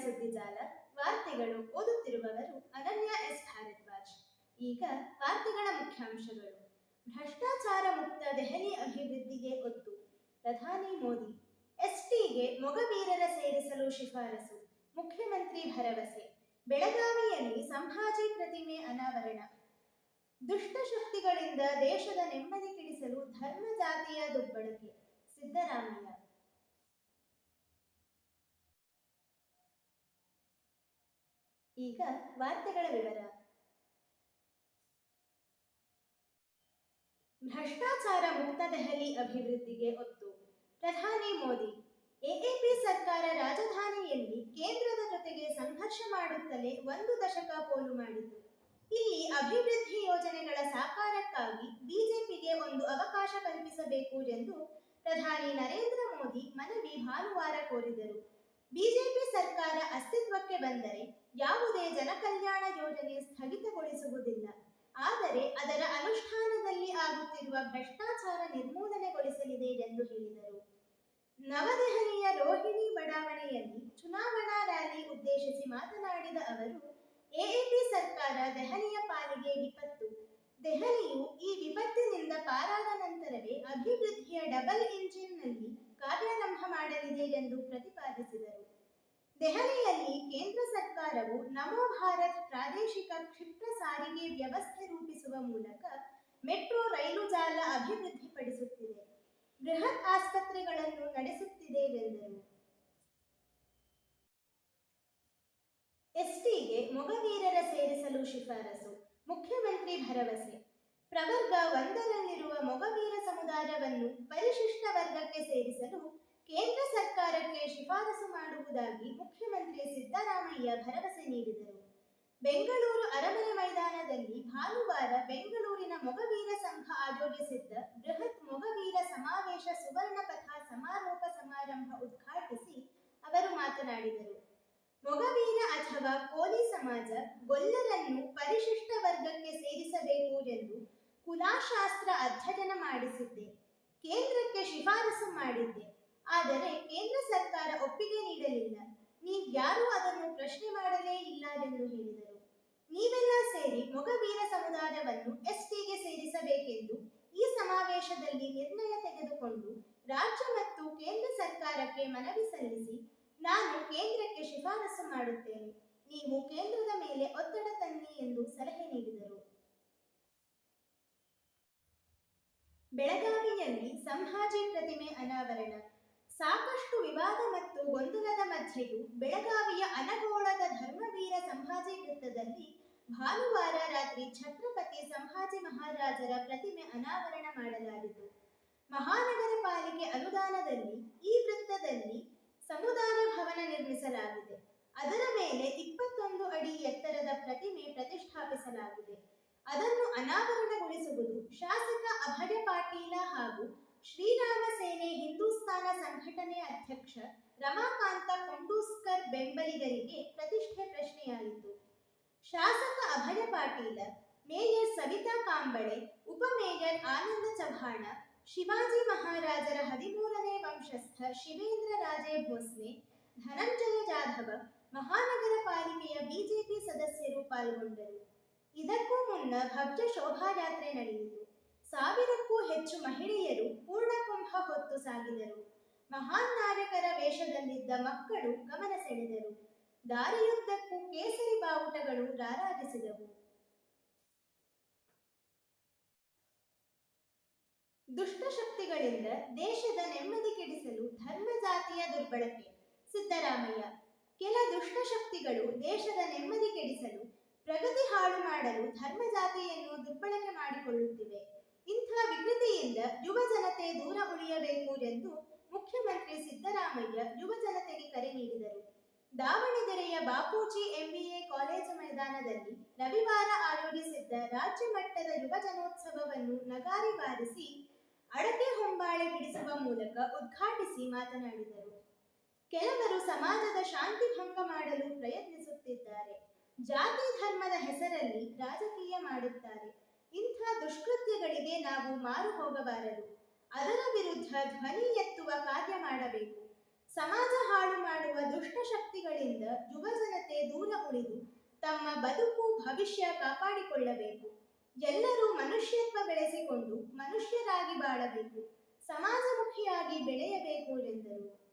ಸುದ್ದಿಜಾಲ ವಾರ್ತೆಗಳು ಓದುತ್ತಿರುವವರು ಅನನ್ಯ ಎಸ್ ಭಾರದ್ವಾಜ್. ಈಗ ವಾರ್ತೆಗಳ ಮುಖ್ಯಾಂಶಗಳು. ಭ್ರಷ್ಟಾಚಾರ ಮುಕ್ತ ದೆಹಲಿ ಅಭಿವೃದ್ಧಿಗೆ ಒತ್ತು. ಪ್ರಧಾನಿ ಮೋದಿ. ಎಸ್ಟಿಗೆ ಮೊಗವೀರರ ಸೇರಿಸಲು ಶಿಫಾರಸು. ಮುಖ್ಯಮಂತ್ರಿ ಭರವಸೆ. ಬೆಳಗಾವಿಯಲ್ಲಿ ಸಂಭಾಜಿ ಪ್ರತಿಮೆ ಅನಾವರಣ. ದುಷ್ಟಶಕ್ತಿಗಳಿಂದ ದೇಶದ ನೆಮ್ಮದಿ ಕೆಡಿಸಲು ಧರ್ಮ ಜಾತಿಯ ದುರ್ಬಳಕೆ. ಸಿದ್ದರಾಮಯ್ಯ. ಈಗ ವಾರ್ತೆಗಳ ವಿವರ. ಭ್ರಷ್ಟಾಚಾರ ಮುಕ್ತ ದೆಹಲಿ ಅಭಿವೃದ್ಧಿಗೆ ಒತ್ತು. ಪ್ರಧಾನಿ ಮೋದಿ ಎಎಪಿ ಸರ್ಕಾರ ರಾಜಧಾನಿಯಲ್ಲಿ ಕೇಂದ್ರದ ಜೊತೆಗೆ ಸಂಘರ್ಷ ಮಾಡುತ್ತಲೇ ಒಂದು ದಶಕ ಪೋಲು ಮಾಡಿತು. ಇಲ್ಲಿ ಅಭಿವೃದ್ಧಿ ಯೋಜನೆಗಳ ಸಾಕಾರಕ್ಕಾಗಿ ಬಿಜೆಪಿಗೆ ಒಂದು ಅವಕಾಶ ಕಲ್ಪಿಸಬೇಕು ಎಂದು ಪ್ರಧಾನಿ ನರೇಂದ್ರ ಮೋದಿ ಮನವಿ ಭಾನುವಾರ ಕೋರಿದರು. ಬಿಜೆಪಿ ಸರ್ಕಾರ ಅಸ್ತಿತ್ವಕ್ಕೆ ಬಂದರೆ ಯಾವುದೇ ಜನಕಲ್ಯಾಣ ಯೋಜನೆ ಸ್ಥಗಿತಗೊಳಿಸುವುದಿಲ್ಲ. ಆದರೆ ಅದರ ಅನುಷ್ಠಾನದಲ್ಲಿ ಆಗುತ್ತಿರುವ ಭ್ರಷ್ಟಾಚಾರ ನಿರ್ಮೂಲನೆಗೊಳಿಸಲಿದೆ ಎಂದು ಹೇಳಿದರು. ನವದೆಹಲಿಯ ರೋಹಿಣಿ ಬಡಾವಣೆಯಲ್ಲಿ ಚುನಾವಣಾ ರ್ಯಾಲಿ ಉದ್ದೇಶಿಸಿ ಮಾತನಾಡಿದ ಅವರು ಎಎಪಿ ಸರ್ಕಾರ ದೆಹಲಿಯ ಪಾಲಿಗೆ ವಿಪತ್ತು. ದೆಹಲಿಯು ಈ ವಿಪತ್ತಿನಿಂದ ಪಾರಾದ ನಂತರವೇ ಅಭಿವೃದ್ಧಿಯ ಡಬಲ್ ಇಂಜಿನ್ನಲ್ಲಿ ಕಾರ್ಯಾರಂಭ ಮಾಡಲಿದೆ ಎಂದು ಪ್ರತಿಪಾದಿಸಿದರು. ದೆಹಲಿಯಲ್ಲಿ ಕೇಂದ್ರ ಸರ್ಕಾರವು ನಮೋ ಭಾರತ್ ಪ್ರಾದೇಶಿಕ ಕ್ಷಿಪ್ರ ಸಾರಿಗೆ ವ್ಯವಸ್ಥೆ ರೂಪಿಸುವ ಮೂಲಕ ಮೆಟ್ರೋ ರೈಲು ಜಾಲ ಅಭಿವೃದ್ಧಿಪಡಿಸುತ್ತಿದೆ. ಬೃಹತ್ ಆಸ್ಪತ್ರೆಗಳನ್ನು ನಡೆಸುತ್ತಿದೆ ಎಂದರು ಎಸ್ಟಿಗೆ ಮೊಗವೀರರ ಸೇರಿಸಲು ಶಿಫಾರಸು, ಮುಖ್ಯಮಂತ್ರಿ ಭರವಸೆ. ಪ್ರವರ್ಗ ಒಂದರಲ್ಲಿರುವ ಮೊಗವೀರ ಸಮುದಾಯವನ್ನು ಪರಿಶಿಷ್ಟ ವರ್ಗಕ್ಕೆ ಸರ್ಕಾರಕ್ಕೆ ಶಿಫಾರಸು ಮಾಡುವುದಾಗಿ ಮುಖ್ಯಮಂತ್ರಿ ಸಿದ್ದರಾಮಯ್ಯ ಭರವಸೆ ನೀಡಿದರು. ಬೆಂಗಳೂರು ಅರಮನೆ ಮೈದಾನದಲ್ಲಿ ಭಾನುವಾರ ಬೆಂಗಳೂರಿನ ಮೊಗವೀರ ಸಂಘ ಆಯೋಜಿಸಿದ್ದ ಬೃಹತ್ ಮೊಗವೀರ ಸಮಾವೇಶ ಸುವರ್ಣ ಪಥ ಸಮಾರೋಪ ಸಮಾರಂಭ ಉದ್ಘಾಟಿಸಿ ಅವರು ಮಾತನಾಡಿದರು. ಮೊಗವೀರ ಅಥವಾ ಕೋಲಿ ಸಮಾಜ ಗೊಲ್ಲರನ್ನು ಪರಿಶಿಷ್ಟ ವರ್ಗಕ್ಕೆ ಸೇರಿಸಬೇಕು ಎಂದು ಕುಲಾಶಾಸ್ತ್ರ ಅಧ್ಯಯನ ಮಾಡಿಸಿದ್ದೆ. ಕೇಂದ್ರಕ್ಕೆ ಶಿಫಾರಸು ಮಾಡಿದ್ದೆ. ಆದರೆ ಕೇಂದ್ರ ಸರ್ಕಾರ ಒಪ್ಪಿಗೆ ನೀಡಲಿಲ್ಲ. ನೀವ್ಯಾರೂ ಅದನ್ನು ಪ್ರಶ್ನೆ ಮಾಡಲೇ ಇಲ್ಲ ಎಂದು ಹೇಳಿದರು. ನೀವೆಲ್ಲ ಸೇರಿ ಮೊಗವೀರ ಸಮುದಾಯವನ್ನು ಎಸ್ಟಿಗೆ ಸೇರಿಸಬೇಕೆಂದು ಈ ಸಮಾವೇಶದಲ್ಲಿ ನಿರ್ಣಯ ತೆಗೆದುಕೊಂಡು ರಾಜ್ಯ ಮತ್ತು ಕೇಂದ್ರ ಸರ್ಕಾರಕ್ಕೆ ಮನವಿ ಸಲ್ಲಿಸಿ ನಾನು ಕೇಂದ್ರಕ್ಕೆ ಶಿಫಾರಸು ಮಾಡುತ್ತೇನೆ. ನೀವು ಕೇಂದ್ರದ ಮೇಲೆ ಒತ್ತಡ ತನ್ನಿ ಎಂದು ಸಲಹೆ ನೀಡಿದರು. ಬೆಳಗಾವಿಯಲ್ಲಿ ಸಂಭಾಜಿ ಪ್ರತಿಮೆ ಅನಾವರಣ. ಸಾಕಷ್ಟು ವಿವಾದ ಮತ್ತು ಗೊಂದಲದ ಮಧ್ಯೆಯೂ ಬೆಳಗಾವಿಯ ಅನಗೋಳದ ಧರ್ಮವೀರ ಸಂಭಾಜಿ ವೃತ್ತದಲ್ಲಿ ಭಾನುವಾರ ರಾತ್ರಿ ಛತ್ರಪತಿ ಸಂಭಾಜಿ ಮಹಾರಾಜರ ಪ್ರತಿಮೆ ಅನಾವರಣ ಮಾಡಲಾಯಿತು ಮಹಾನಗರ ಪಾಲಿಕೆ ಅನುದಾನದಲ್ಲಿ ಈ ವೃತ್ತದಲ್ಲಿ ಸಮುದಾಯ ಭವನ ನಿರ್ಮಿಸಲಾಗಿದೆ. ಅದರ ಮೇಲೆ ಇಪ್ಪತ್ತೊಂದು ಅಡಿ ಎತ್ತರದ ಪ್ರತಿಮೆ ಪ್ರತಿಷ್ಠಾಪಿಸಲಾಗಿದೆ. ಅದನ್ನು ಅನಾವರಣಗೊಳಿಸುವುದು ಶಾಸಕ ಅಭಯ ಪಾಟೀಲ ಹಾಗೂ ಶ್ರೀರಾಮ ಸೇನೆ ಹಿಂದೂಸ್ತಾನ ಸಂಘಟನೆ ಅಧ್ಯಕ್ಷ ರಮಾಕಾಂತ ಕೊಂಡೂಸ್ಕರ್ ಬೆಂಬಲಿಗರಿಗೆ ಪ್ರತಿಷ್ಠೆ ಪ್ರಶ್ನೆಯಾಯಿತು. ಶಾಸಕ ಅಭಯ ಪಾಟೀಲ, ಮೇಯರ್ ಸವಿತಾ ಕಾಂಬಳೆ ಉಪಮೇಯರ್ ಆನಂದ ಚವ್ಹಾಣ, ಶಿವಾಜಿ ಮಹಾರಾಜರ ಹದಿಮೂರನೇ ವಂಶಸ್ಥ ಶಿವೇಂದ್ರ ರಾಜೇ ಭೋಸ್ಲೆ, ಧನಂಜಯ ಜಾಧವ, ಮಹಾನಗರ ಪಾಲಿಕೆಯ ಬಿಜೆಪಿ ಸದಸ್ಯರು ಪಾಲ್ಗೊಂಡರು. ಇದಕ್ಕೂ ಮುನ್ನ ಭವ್ಯ ಶೋಭಾಯಾತ್ರೆ ನಡೆಯಿತು. ಸಾವಿರಕ್ಕೂ ಹೆಚ್ಚು ಮಹಿಳೆಯರು ಪೂರ್ಣಕುಂಭ ಹೊತ್ತು ಸಾಗಿದರು. ಮಹಾನ್ ನಾಯಕರ ವೇಷದಲ್ಲಿದ್ದ ಮಕ್ಕಳು ಗಮನ ಸೆಳೆದರು. ದಾರಿಯುದ್ದಕ್ಕೂ ಕೇಸರಿ ಬಾವುಟಗಳು ರಾರಾಜಿಸಿದವು. ದುಷ್ಟಶಕ್ತಿಗಳಿಂದ ದೇಶದ ನೆಮ್ಮದಿ ಕೆಡಿಸಲು ಧರ್ಮ ಜಾತಿಯ ದುರ್ಬಳಕೆ, ಸಿದ್ದರಾಮಯ್ಯ. ಕೆಲ ದುಷ್ಟಶಕ್ತಿಗಳು ದೇಶದ ನೆಮ್ಮದಿ ಕೆಡಿಸಲು ಪ್ರಗತಿ ಹಾಳು ಮಾಡಲು ಧರ್ಮ ಜಾತಿಯನ್ನು ದುರ್ಬಳಕೆ ಮಾಡಿಕೊಳ್ಳುತ್ತಿವೆ. ಇಂಥ ವಿಕೃತಿಯಿಂದ ಯುವ ಜನತೆ ದೂರ ಉಳಿಯಬೇಕು ಎಂದು ಮುಖ್ಯಮಂತ್ರಿ ಸಿದ್ದರಾಮಯ್ಯ ಯುವ ಜನತೆಗೆ ಕರೆ ನೀಡಿದರು. ದಾವಣಗೆರೆಯ ಬಾಪೂಜಿ ಎಂಬಿಎ ಕಾಲೇಜು ಮೈದಾನದಲ್ಲಿ ರವಿವಾರ ಆಯೋಜಿಸಿದ್ದ ರಾಜ್ಯ ಮಟ್ಟದ ಯುವ ಜನೋತ್ಸವವನ್ನು ನಗಾರಿ ಬಾರಿಸಿ ಅಡಕೆ ಹೊಂಬಾಳೆ ಬಿಡಿಸುವ ಮೂಲಕ ಉದ್ಘಾಟಿಸಿ ಮಾತನಾಡಿದರು. ಕೆಲವರು ಸಮಾಜದ ಶಾಂತಿ ಭಂಗ ಮಾಡಲು ಪ್ರಯತ್ನಿಸುತ್ತಿದ್ದಾರೆ. ಜಾತಿ ಧರ್ಮದ ಹೆಸರಲ್ಲಿ ರಾಜಕೀಯ ಮಾಡುತ್ತಾರೆ. ದುಷ್ಕೃತ್ಯಗಳಿಗೆ ನಾವು ಮಾರು ಹೋಗಬಾರದು. ಅದರ ವಿರುದ್ಧ ಧ್ವನಿ ಎತ್ತುವ ಕಾರ್ಯ ಮಾಡಬೇಕು. ಸಮಾಜ ಹಾಳು ಮಾಡುವ ದುಷ್ಟಶಕ್ತಿಗಳಿಂದ ಯುವ ಜನತೆ ದೂರ ಉಳಿದು ತಮ್ಮ ಬದುಕು, ಭವಿಷ್ಯ ಕಾಪಾಡಿಕೊಳ್ಳಬೇಕು. ಎಲ್ಲರೂ ಮನುಷ್ಯತ್ವ ಬೆಳೆಸಿಕೊಂಡು ಮನುಷ್ಯರಾಗಿ ಬಾಳಬೇಕು. ಸಮಾಜಮುಖಿಯಾಗಿ ಬೆಳೆಯಬೇಕು ಎಂದರು.